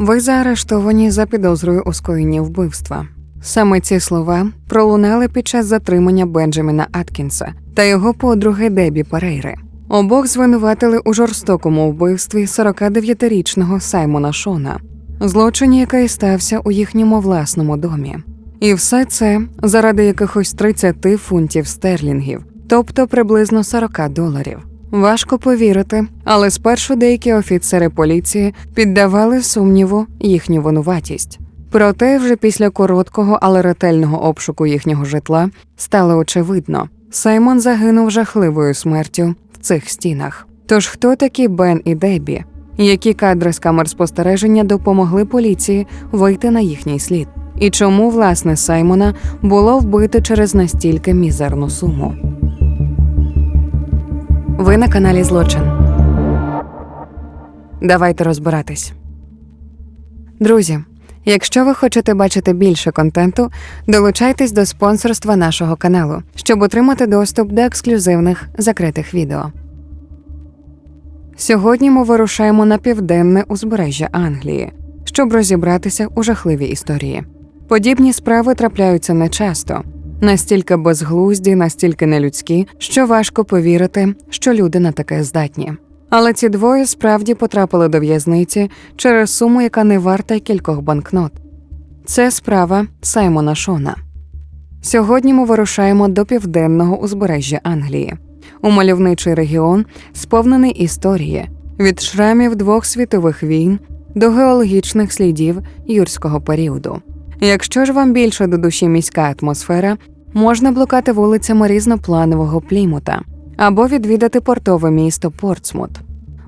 Ви заарештовані за підозрою у скоєнні вбивства. Саме ці слова пролунали під час затримання Бенджаміна Аткінса та його подруги Дебі Перейри. Обох звинуватили у жорстокому вбивстві 49-річного Саймона Шона, злочині, який стався у їхньому власному домі. І все це заради якихось 30 фунтів стерлінгів, тобто приблизно 40 доларів. Важко повірити, але спершу деякі офіцери поліції піддавали сумніву їхню винуватість. Проте вже після короткого, але ретельного обшуку їхнього житла стало очевидно, Саймон загинув жахливою смертю в цих стінах. Тож хто такі Бен і Дебі? Які кадри з камер спостереження допомогли поліції вийти на їхній слід? І чому власне Саймона було вбито через настільки мізерну суму? Ви на каналі Злочин. Давайте розбиратись. Друзі, якщо ви хочете бачити більше контенту, долучайтесь до спонсорства нашого каналу, щоб отримати доступ до ексклюзивних закритих відео. Сьогодні ми вирушаємо на південне узбережжя Англії, щоб розібратися у жахливій історії. Подібні справи трапляються нечасто, настільки безглузді, настільки нелюдські, що важко повірити, що люди на таке здатні. Але ці двоє справді потрапили до в'язниці через суму, яка не варта й кількох банкнот. Це справа Саймона Шона. Сьогодні ми вирушаємо до південного узбережжя Англії, у мальовничий регіон, сповнений історії від шрамів двох світових війн до геологічних слідів юрського періоду. Якщо ж вам більше до душі міська атмосфера, можна блукати вулицями різнопланового Плімута або відвідати портове місто Портсмут.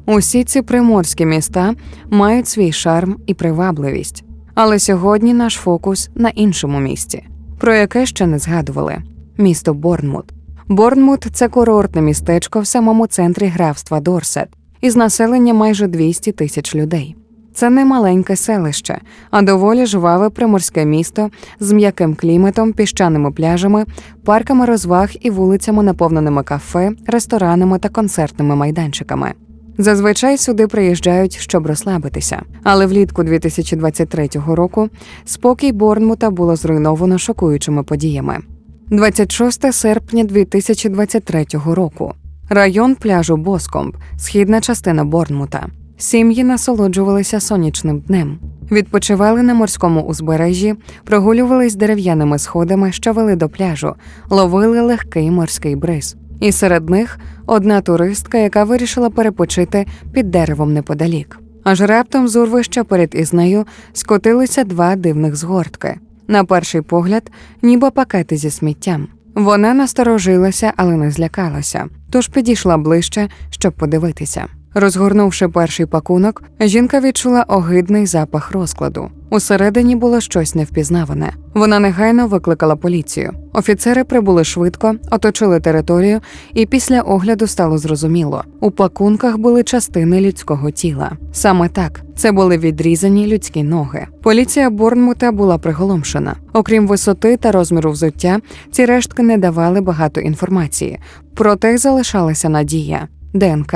Усі ці приморські міста мають свій шарм і привабливість, але сьогодні наш фокус на іншому місті, про яке ще не згадували місто Борнмут. Борнмут це курортне містечко в самому центрі графства Дорсет із населенням майже 200 тисяч людей. Це не маленьке селище, а доволі жваве приморське місто з м'яким кліматом, піщаними пляжами, парками розваг і вулицями, наповненими кафе, ресторанами та концертними майданчиками. Зазвичай сюди приїжджають, щоб розслабитися, але влітку 2023 року спокій Борнмута було зруйновано шокуючими подіями. 26 серпня 2023 року. Район пляжу Боскомб, східна частина Борнмута. Сім'ї насолоджувалися сонячним днем, відпочивали на морському узбережжі, прогулювались дерев'яними сходами, що вели до пляжу, ловили легкий морський бриз. І серед них одна туристка, яка вирішила перепочити під деревом неподалік. Аж раптом з урвища поряд із нею скотилися два дивних згортки. На перший погляд, ніби пакети зі сміттям. Вона насторожилася, але не злякалася, тож підійшла ближче, щоб подивитися. Розгорнувши перший пакунок, жінка відчула огидний запах розкладу. Усередині було щось невпізнаване. Вона негайно викликала поліцію. Офіцери прибули швидко, оточили територію, і після огляду стало зрозуміло: у пакунках були частини людського тіла. Саме так це були відрізані людські ноги. Поліція Борнмута була приголомшена. Окрім висоти та розміру взуття, ці рештки не давали багато інформації, проте залишалася надія ДНК.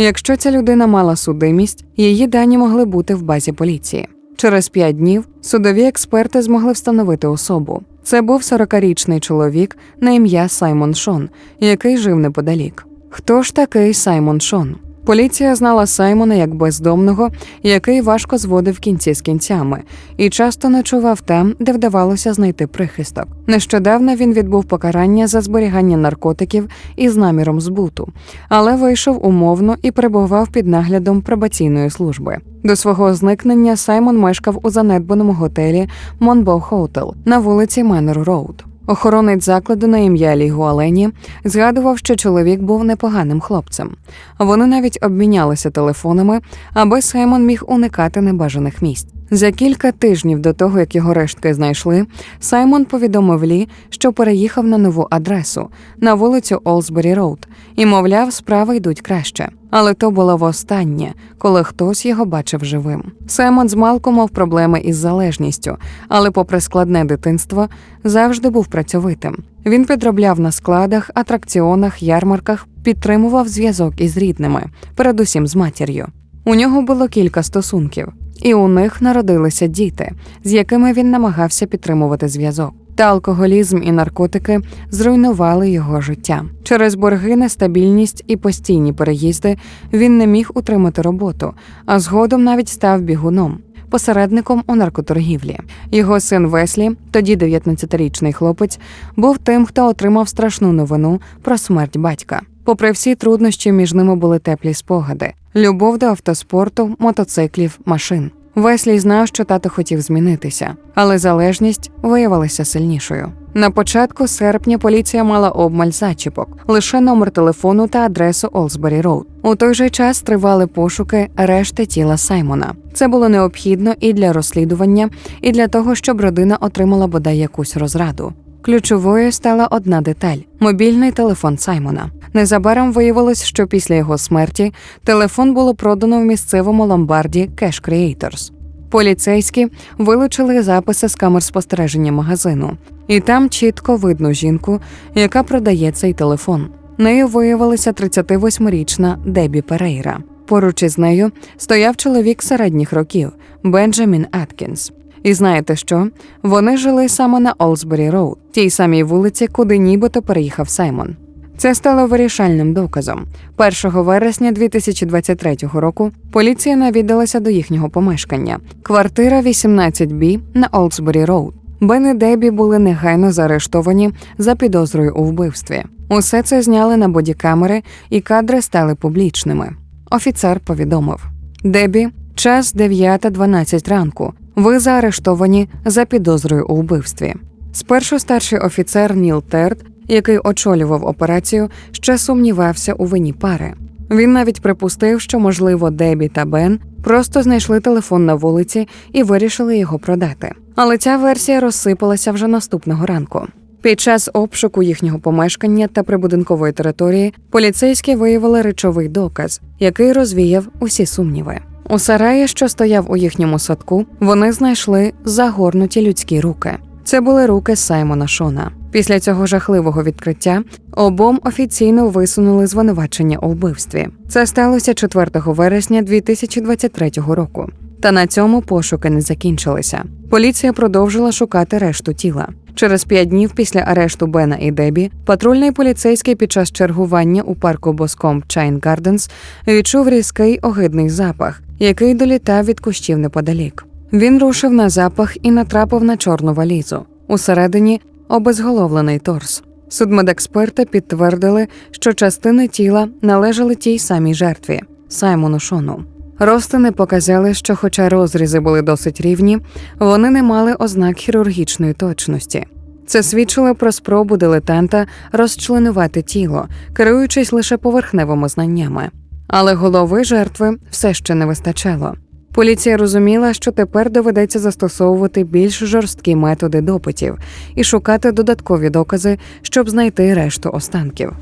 Якщо ця людина мала судимість, її дані могли бути в базі поліції. Через п'ять днів судові експерти змогли встановити особу. Це був 40-річний чоловік на ім'я Саймон Шон, який жив неподалік. Хто ж такий Саймон Шон? Поліція знала Саймона як бездомного, який важко зводив кінці з кінцями, і часто ночував там, де вдавалося знайти прихисток. Нещодавно він відбув покарання за зберігання наркотиків із наміром збуту, але вийшов умовно і перебував під наглядом пробаційної служби. До свого зникнення Саймон мешкав у занедбаному готелі Монбо Хоутел на вулиці Менор Роуд. Охоронець закладу на ім'я Лі Гуалені згадував, що чоловік був непоганим хлопцем. Вони навіть обмінялися телефонами, аби Саймон міг уникати небажаних місць. За кілька тижнів до того, як його рештки знайшли, Саймон повідомив Лі, що переїхав на нову адресу на вулицю Олсбері Роуд, і, мовляв, справи йдуть краще. Але то було востаннє, коли хтось його бачив живим. Саймон з Малку мав проблеми із залежністю, але, попри складне дитинство, завжди був працьовитим. Він підробляв на складах, атракціонах, ярмарках, підтримував зв'язок із рідними, передусім з матір'ю. У нього було кілька стосунків, і у них народилися діти, з якими він намагався підтримувати зв'язок. Та алкоголізм і наркотики зруйнували його життя. Через борги, нестабільність і постійні переїзди він не міг утримати роботу, а згодом навіть став бігуном. Посередником у наркоторгівлі його син Веслі, тоді 19-річний хлопець, був тим, хто отримав страшну новину про смерть батька. Попри всі труднощі, між ними були теплі спогади: любов до автоспорту, мотоциклів, машин. Веслі знав, що тато хотів змінитися, але залежність виявилася сильнішою. На початку серпня поліція мала обмаль зачіпок, лише номер телефону та адресу Олсбері Роуд. У той же час тривали пошуки решти тіла Саймона. Це було необхідно і для розслідування, і для того, щоб родина отримала бодай якусь розраду. Ключовою стала одна деталь мобільний телефон Саймона. Незабаром виявилось, що після його смерті телефон було продано в місцевому ломбарді Cash Creators. Поліцейські вилучили записи з камер спостереження магазину, і там чітко видно жінку, яка продає цей телефон. Нею виявилася 38-річна Дебі Перейра. Поруч із нею стояв чоловік середніх років Бенджамін Аткінс. І знаєте що? Вони жили саме на Олсбері Роуд, тій самій вулиці, куди нібито переїхав Саймон. Це стало вирішальним доказом. 1 вересня 2023 року поліція навідалася до їхнього помешкання. Квартира 18Б на Олдсбері Роуд. Бен і Дебі були негайно заарештовані за підозрою у вбивстві. Усе це зняли на бодікамери, і кадри стали публічними. Офіцер повідомив: Дебі, час 9.12 ранку. Ви заарештовані за підозрою у вбивстві. Спершу старший офіцер Ніл Терд, який очолював операцію, ще сумнівався у вині пари. Він навіть припустив, що, можливо, Дебі та Бен просто знайшли телефон на вулиці і вирішили його продати. Але ця версія розсипалася вже наступного ранку. Під час обшуку їхнього помешкання та прибудинкової території поліцейські виявили речовий доказ, який розвіяв усі сумніви. У сараї, що стояв у їхньому садку, вони знайшли загорнуті людські руки. Це були руки Саймона Шона. Після цього жахливого відкриття обом офіційно висунули звинувачення у вбивстві. Це сталося 4 вересня 2023 року. Та на цьому пошуки не закінчилися. Поліція продовжила шукати решту тіла. Через п'ять днів після арешту Бена і Дебі патрульний поліцейський під час чергування у парку Боском Чайн Гарденс відчув різкий огидний запах, який долітав від кущів неподалік. Він рушив на запах і натрапив на чорну валізу. Усередині обезголовлений торс. Судмедексперти підтвердили, що частини тіла належали тій самій жертві Саймону Шону. Розтини показали, що, хоча розрізи були досить рівні, вони не мали ознак хірургічної точності. Це свідчило про спробу дилетанта розчленувати тіло, керуючись лише поверхневими знаннями. Але голови жертви все ще не вистачало. Поліція розуміла, що тепер доведеться застосовувати більш жорсткі методи допитів і шукати додаткові докази, щоб знайти решту останків.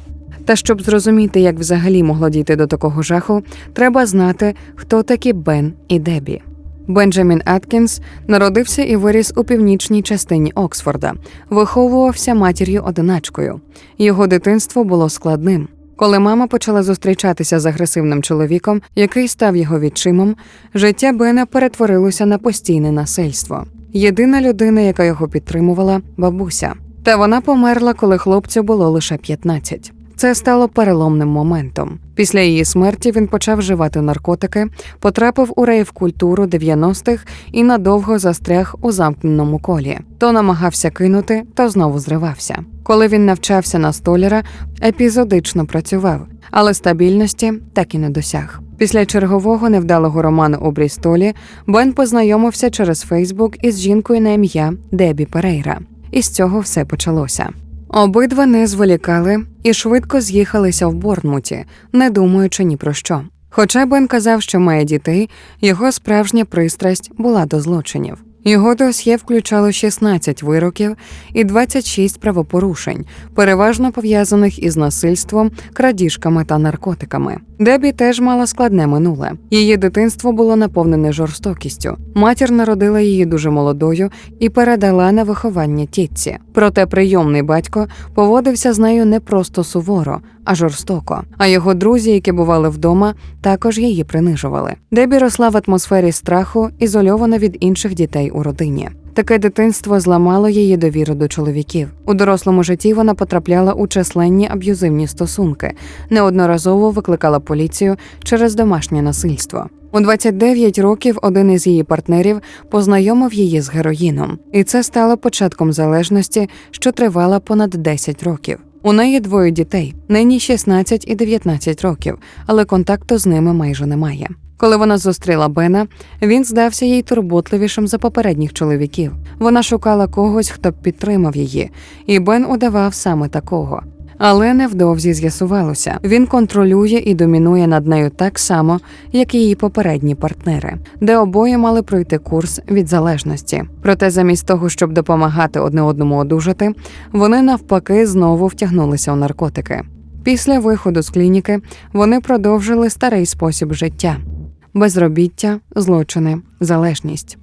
Та щоб зрозуміти, як взагалі могло дійти до такого жаху, треба знати, хто такі Бен і Дебі. Бенджамін Аткінс народився і виріс у північній частині Оксфорда, виховувався матір'ю одиначкою. Його дитинство було складним. Коли мама почала зустрічатися з агресивним чоловіком, який став його відчимом, життя Бена перетворилося на постійне насильство. Єдина людина, яка його підтримувала, бабуся. Та вона померла, коли хлопцю було лише 15. Це стало переломним моментом. Після її смерті він почав вживати наркотики, потрапив у рейв-культуру 90-х і надовго застряг у замкненому колі. То намагався кинути, то знову зривався. Коли він навчався на столяра, епізодично працював, але стабільності так і не досяг. Після чергового невдалого роману у Брістолі Бен познайомився через Фейсбук із жінкою на ім'я Дебі Перейра. І з цього все почалося. Обидва не зволікали і швидко з'їхалися в Борнмуті, не думаючи ні про що. Хоча Бен казав, що має дітей, його справжня пристрасть була до злочинів. Його досьє включало 16 вироків і 26 правопорушень, переважно пов'язаних із насильством, крадіжками та наркотиками. Дебі теж мала складне минуле. Її дитинство було наповнене жорстокістю. Матір народила її дуже молодою і передала на виховання тітці. Проте прийомний батько поводився з нею не просто суворо, а жорстоко. А його друзі, які бували вдома, також її принижували. Дебі росла в атмосфері страху, ізольована від інших дітей у родині. Таке дитинство зламало її довіру до чоловіків. У дорослому житті вона потрапляла у численні аб'юзивні стосунки, неодноразово викликала поліцію через домашнє насильство. У 29 років один із її партнерів познайомив її з героїном, і це стало початком залежності, що тривала понад 10 років. У неї двоє дітей, нині 16 і 19 років, але контакту з ними майже немає. Коли вона зустріла Бена, він здався їй турботливішим за попередніх чоловіків. Вона шукала когось, хто б підтримав її, і Бен удавав саме такого. Але невдовзі з'ясувалося, він контролює і домінує над нею так само, як і її попередні партнери, де обоє мали пройти курс від залежності. Проте, замість того, щоб допомагати одне одному одужати, вони навпаки знову втягнулися у наркотики. Після виходу з клініки вони продовжили старий спосіб життя: безробіття, злочини, залежність.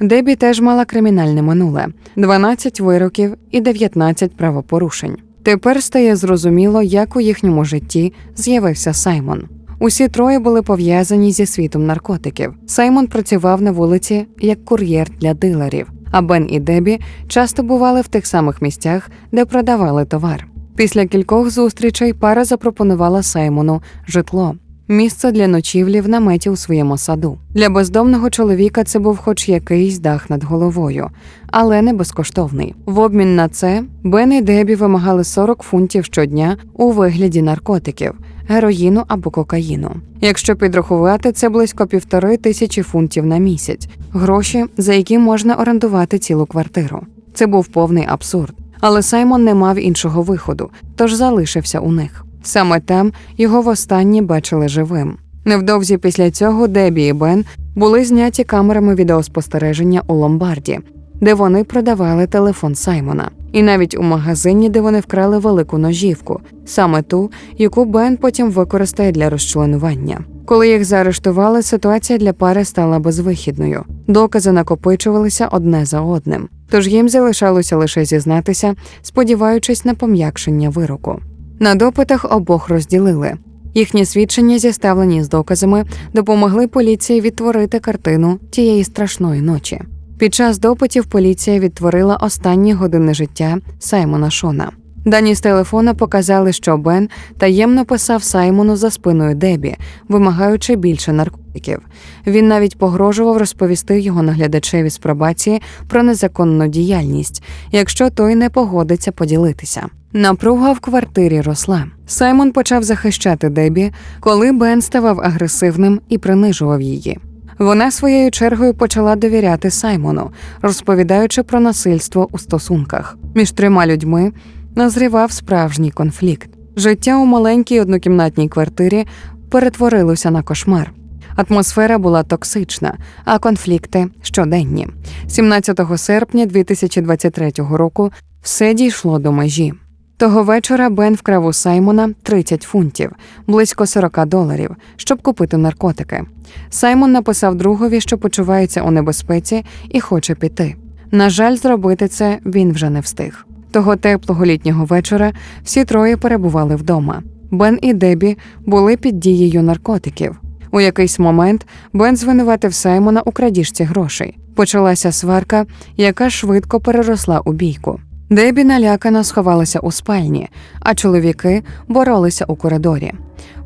Дебі теж мала кримінальне минуле: 12 вироків і 19 правопорушень. Тепер стає зрозуміло, як у їхньому житті з'явився Саймон. Усі троє були пов'язані зі світом наркотиків. Саймон працював на вулиці як кур'єр для дилерів, а Бен і Дебі часто бували в тих самих місцях, де продавали товар. Після кількох зустрічей пара запропонувала Саймону житло. Місце для ночівлі в наметі у своєму саду. Для бездомного чоловіка це був хоч якийсь дах над головою, але не безкоштовний. В обмін на це Бен і Дебі вимагали 40 фунтів щодня у вигляді наркотиків, героїну або кокаїну. Якщо підрахувати, це близько півтори тисячі фунтів на місяць, гроші, за які можна орендувати цілу квартиру. Це був повний абсурд. Але Саймон не мав іншого виходу, тож залишився у них. Саме там його востаннє бачили живим. Невдовзі після цього Дебі і Бен були зняті камерами відеоспостереження у ломбарді, де вони продавали телефон Саймона, і навіть у магазині, де вони вкрали велику ножівку, саме ту, яку Бен потім використає для розчленування. Коли їх заарештували, ситуація для пари стала безвихідною. Докази накопичувалися одне за одним. Тож їм залишалося лише зізнатися, сподіваючись на пом'якшення вироку. На допитах обох розділили. Їхні свідчення, зіставлені з доказами, допомогли поліції відтворити картину тієї страшної ночі. Під час допитів поліція відтворила останні години життя Саймона Шона. Дані з телефона показали, що Бен таємно писав Саймону за спиною Дебі, вимагаючи більше наркотиків. Він навіть погрожував розповісти його наглядачеві з пробації про незаконну діяльність, якщо той не погодиться поділитися. Напруга в квартирі росла. Саймон почав захищати Дебі, коли Бен ставав агресивним і принижував її. Вона своєю чергою почала довіряти Саймону, розповідаючи про насильство у стосунках між трьома людьми. Назрівав справжній конфлікт. Життя у маленькій однокімнатній квартирі перетворилося на кошмар. Атмосфера була токсична, а конфлікти щоденні. 17 серпня 2023 року все дійшло до межі. Того вечора Бен вкрав у Саймона 30 фунтів, близько 40 доларів, щоб купити наркотики. Саймон написав другові, що почувається у небезпеці і хоче піти. На жаль, зробити це він вже не встиг. Того теплого літнього вечора всі троє перебували вдома. Бен і Дебі були під дією наркотиків. У якийсь момент Бен звинуватив Саймона у крадіжці грошей. Почалася сварка, яка швидко переросла у бійку. Дебі налякано сховалася у спальні, а чоловіки боролися у коридорі.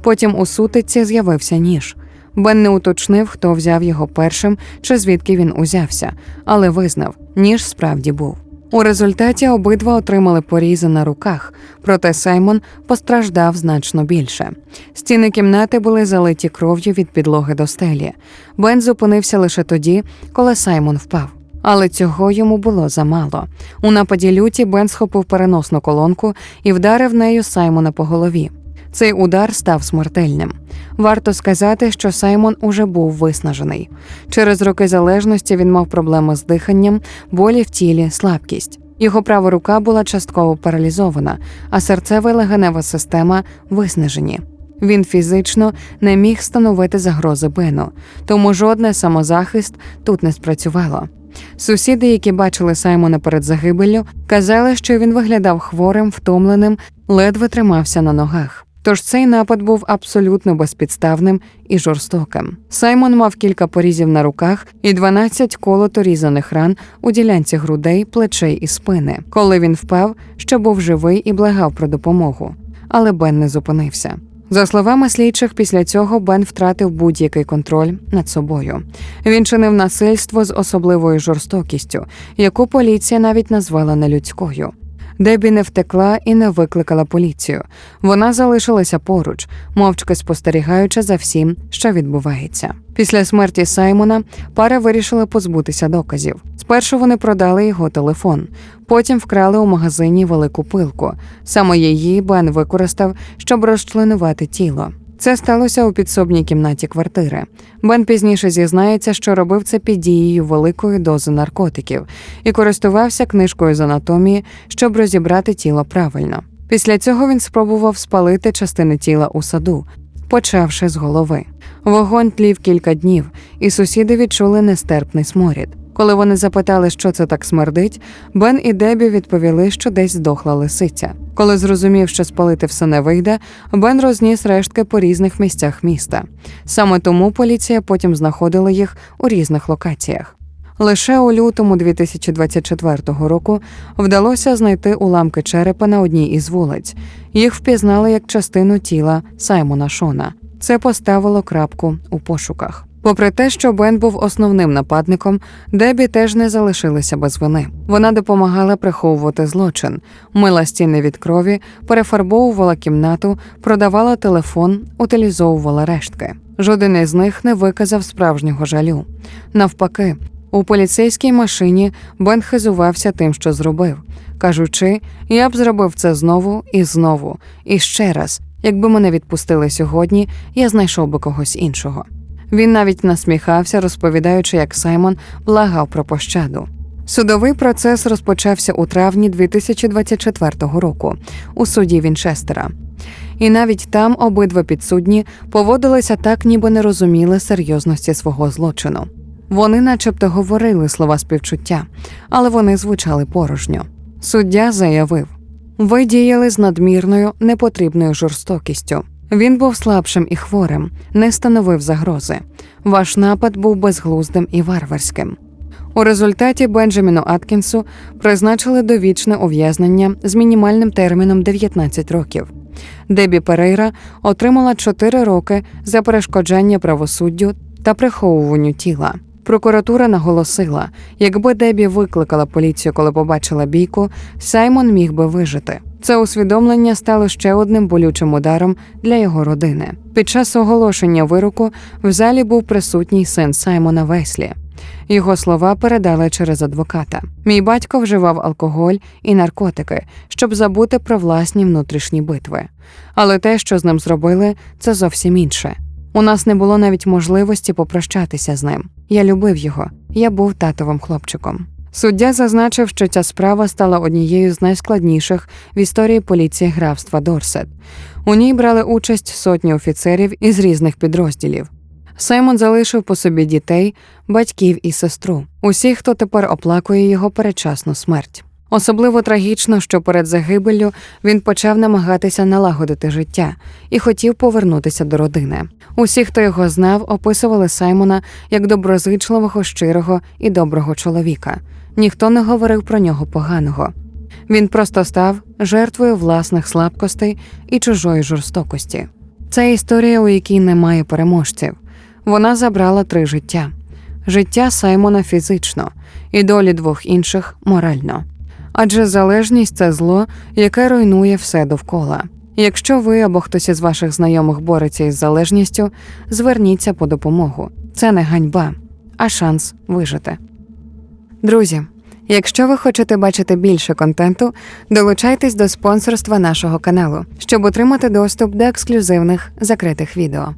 Потім у сутиці з'явився ніж. Бен не уточнив, хто взяв його першим чи звідки він узявся, але визнав, ніж справді був. У результаті обидва отримали порізи на руках, проте Саймон постраждав значно більше. Стіни кімнати були залиті кров'ю від підлоги до стелі. Бен зупинився лише тоді, коли Саймон впав. Але цього йому було замало. У нападі люті Бен схопив переносну колонку і вдарив нею Саймона по голові. Цей удар став смертельним. Варто сказати, що Саймон уже був виснажений. Через роки залежності він мав проблеми з диханням, болі в тілі, слабкість. Його права рука була частково паралізована, а серцева і легенева система виснажені. Він фізично не міг становити загрози Бену, тому жодне самозахист тут не спрацювало. Сусіди, які бачили Саймона перед загибеллю, казали, що він виглядав хворим, втомленим, ледве тримався на ногах. Тож цей напад був абсолютно безпідставним і жорстоким. Саймон мав кілька порізів на руках і 12 колото різаних ран у ділянці грудей, плечей і спини, коли він впав, що був живий і благав про допомогу. Але Бен не зупинився. За словами слідчих, після цього Бен втратив будь-який контроль над собою. Він чинив насильство з особливою жорстокістю, яку поліція навіть назвала нелюдською. Дебі не втекла і не викликала поліцію. Вона залишилася поруч, мовчки спостерігаючи за всім, що відбувається. Після смерті Саймона пара вирішила позбутися доказів. Спершу вони продали його телефон, потім вкрали у магазині велику пилку. Саме її Бен використав, щоб розчленувати тіло. Це сталося у підсобній кімнаті квартири. Бен пізніше зізнається, що робив це під дією великої дози наркотиків і користувався книжкою з анатомії, щоб розібрати тіло правильно. Після цього він спробував спалити частини тіла у саду, почавши з голови. Вогонь тлів кілька днів, і сусіди відчули нестерпний сморід. Коли вони запитали, що це так смердить, Бен і Дебі відповіли, що десь здохла лисиця. Коли зрозумів, що спалити все не вийде, Бен розніс рештки по різних місцях міста. Саме тому поліція потім знаходила їх у різних локаціях. Лише у лютому 2024 року вдалося знайти уламки черепа на одній із вулиць. Їх впізнали як частину тіла Саймона Шона. Це поставило крапку у пошуках. Попри те, що Бен був основним нападником, Дебі теж не залишилася без вини. Вона допомагала приховувати злочин, мила стіни від крові, перефарбовувала кімнату, продавала телефон, утилізовувала рештки. Жоден із них не виказав справжнього жалю. Навпаки, у поліцейській машині Бен хизувався тим, що зробив, кажучи, я б зробив це знову і знову, і ще раз. Якби мене відпустили сьогодні, я знайшов би когось іншого. Він навіть насміхався, розповідаючи, як Саймон благав про пощаду. Судовий процес розпочався у травні 2024 року у суді Вінчестера. І навіть там обидва підсудні поводилися так, ніби не розуміли серйозності свого злочину. Вони, начебто, говорили слова співчуття, але вони звучали порожньо. Суддя заявив: ви діяли з надмірною непотрібною жорстокістю. Він був слабшим і хворим, не становив загрози. Ваш напад був безглуздим і варварським. У результаті Бенджаміну Аткінсу призначили довічне ув'язнення з мінімальним терміном 19 років. Дебі Перейра отримала 4 роки за перешкоджання правосуддю та приховуванню тіла. Прокуратура наголосила, якби Дебі викликала поліцію, коли побачила бійку, Саймон міг би вижити. Це усвідомлення стало ще одним болючим ударом для його родини. Під час оголошення вироку в залі був присутній син Саймона Веслі. Його слова передали через адвоката. Мій батько вживав алкоголь і наркотики, щоб забути про власні внутрішні битви. Але те, що з ним зробили, це зовсім інше. У нас не було навіть можливості попрощатися з ним. Я любив його, я був татовим хлопчиком. Суддя зазначив, що ця справа стала однією з найскладніших в історії поліції графства Дорсет. У ній брали участь сотні офіцерів із різних підрозділів. Саймон залишив по собі дітей, батьків і сестру, усіх, хто тепер оплакує його передчасну смерть. Особливо трагічно, що перед загибеллю він почав намагатися налагодити життя і хотів повернутися до родини. Усі, хто його знав, описували Саймона як доброзичливого, щирого і доброго чоловіка. Ніхто не говорив про нього поганого. Він просто став жертвою власних слабкостей і чужої жорстокості. Це історія, у якій немає переможців. Вона забрала три життя: життя Саймона фізично і долі двох інших морально. Адже залежність це зло, яке руйнує все довкола. Якщо ви або хтось із ваших знайомих бореться із залежністю, зверніться по допомогу. Це не ганьба, а шанс вижити. Друзі, якщо ви хочете бачити більше контенту, долучайтесь до спонсорства нашого каналу, щоб отримати доступ до ексклюзивних закритих відео.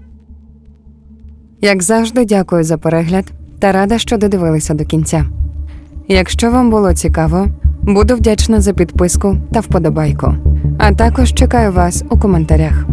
Як завжди, дякую за перегляд та рада, що додивилися до кінця. Якщо вам було цікаво, буду вдячна за підписку та вподобайку. А також чекаю вас у коментарях.